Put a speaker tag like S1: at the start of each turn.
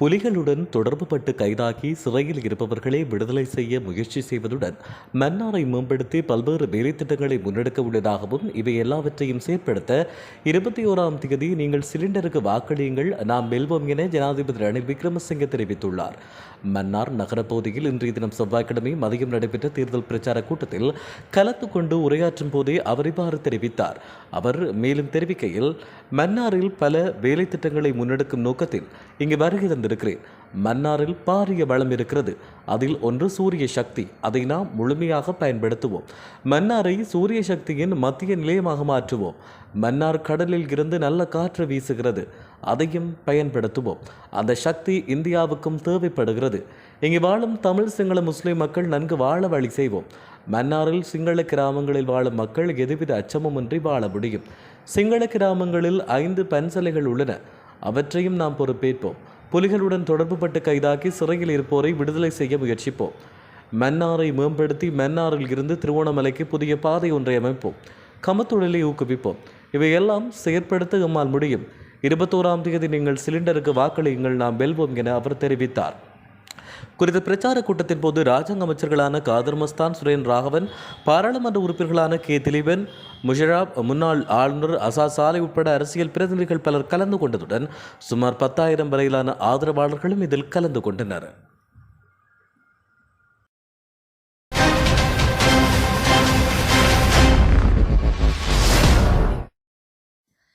S1: புலிகளுடன் தொடர்புபட்டு கைதாகி சிறையில் இருப்பவர்களை விடுதலை செய்ய முயற்சி செய்வதுடன் மன்னாரை மேம்படுத்தி பல்வேறு வேலைத்திட்டங்களை முன்னெடுக்க உள்ளதாகவும் இவை எல்லாவற்றையும் செயற்படுத்த இருபத்தி ஓராம் தேதி நீங்கள் சிலிண்டருக்கு வாக்களியுங்கள். நாம் வெல்வோம் என ஜனாதிபதி ரணில் விக்ரமசிங்கே தெரிவித்துள்ளார். மன்னார் நகரப்பகுதியில் இன்றைய தினம் செவ்வாய்க்கிழமை மதியம் நடைபெற்ற தேர்தல் பிரச்சார கூட்டத்தில் கலந்து கொண்டு உரையாற்றும் போதே அவர் இவ்வாறு தெரிவித்தார். அவர் மேலும் தெரிவிக்கையில் மன்னாரில் பல வேலைத்திட்டங்களை முன்னெடுக்கும் நோக்கத்தில் இங்கு வருகை தந்திருக்கிறேன். மன்னாரில் பாரிய வளம் இருக்கிறது. அதில் ஒன்று சூரிய சக்தி. அதை நாம் முழுமையாக பயன்படுத்துவோம். மன்னாரை சூரிய சக்தியின் மத்திய நிலையமாக மாற்றுவோம். மன்னார் கடலில் இருந்து நல்ல காற்று வீசுகிறது. அதையும் பயன்படுத்துவோம். அந்த சக்தி இந்தியாவுக்கும் தேவைப்படுகிறது. இங்கு வாழும் தமிழ் சிங்கள முஸ்லிம் மக்கள் நன்கு வாழ வழி செய்வோம். மன்னாரில் சிங்கள கிராமங்களில் வாழும் மக்கள் எதுவித அச்சமுமின்றி வாழ முடியும். சிங்கள கிராமங்களில் ஐந்து பன்சலைகள் உள்ளன. அவற்றையும் நாம் பொறுப்பேற்போம். புலிகளுடன் தொடர்புபட்டு கைதாக்கி சிறையில் இருப்போரை விடுதலை செய்ய முயற்சிப்போம். மன்னாரை மேம்படுத்தி மன்னாரில் இருந்து திருவோணமலைக்கு புதிய பாதை ஒன்றை அமைப்போம். கமத்தொழிலை ஊக்குவிப்போம். இவையெல்லாம் செயற்படுத்த எம்மால் முடியும். இருபத்தோராம் தேதி நீங்கள் சிலிண்டருக்கு வாக்களியுங்கள் நாம் வெல்வோம் என அவர் தெரிவித்தார். குறித்த பிரச்சார கூட்டத்தின் போது ராஜாங்க அமைச்சர்களான காதர் மஸ்தான் சுரேன் ராகவன் பாராளுமன்ற உறுப்பினர்களான கே. திலீபன் முஷராப் முன்னாள் ஆளுநர் அசா சாலை உட்பட அரசியல் பிரதிநிதிகள் பலர் கலந்து கொண்டதுடன் சுமார் பத்தாயிரம் வரையிலான ஆதரவாளர்களும் இதில் கலந்து கொண்டனர்.